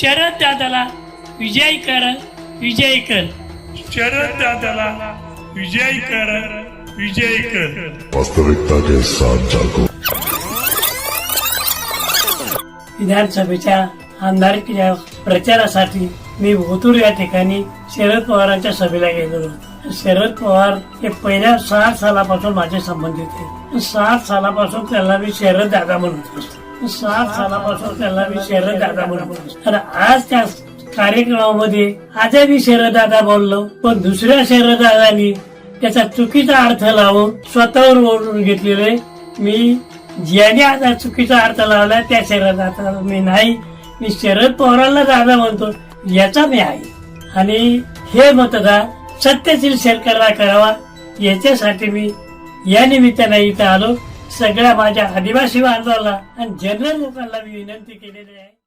शरद दादाला विजयी कर विजयी कर. शरद दादाला विजयी कर विजयी कर. वास्तविकता के साथ जागो। विधानसभेच्या आमदारकीच्या प्रचारासाठी मी ओतूर या ठिकाणी शरद पवारांच्या सभेला गेलेलो होतो. शरद पवार हे पहिल्या सात सालापासून माझे संबंधित आहे सात सालापासून त्याला मी शरद दादा म्हणत असतो सात सालापासून त्याला मी शरद दादा म्हणत आणि आज त्या कार्यक्रमामध्ये आजही मी शरद दादा बोललो पण दुसऱ्या शरद दादानी त्याचा चुकीचा अर्थ लावून स्वतःवर ओढून घेतलेले. मी ज्याने आता चुकीचा अर्थ लावला त्या शरदाचा मी नाही. मी शरद पवारांना दादा म्हणतो याचा मी आहे. आणि हे मतदार सत्यशील सरकारला करावा याच्यासाठी मी या निमित्ताने इथं आलो. सगळ्या माझ्या आदिवासी बांधवाला आणि जनरल लोकांना मी विनंती केलेली आहे.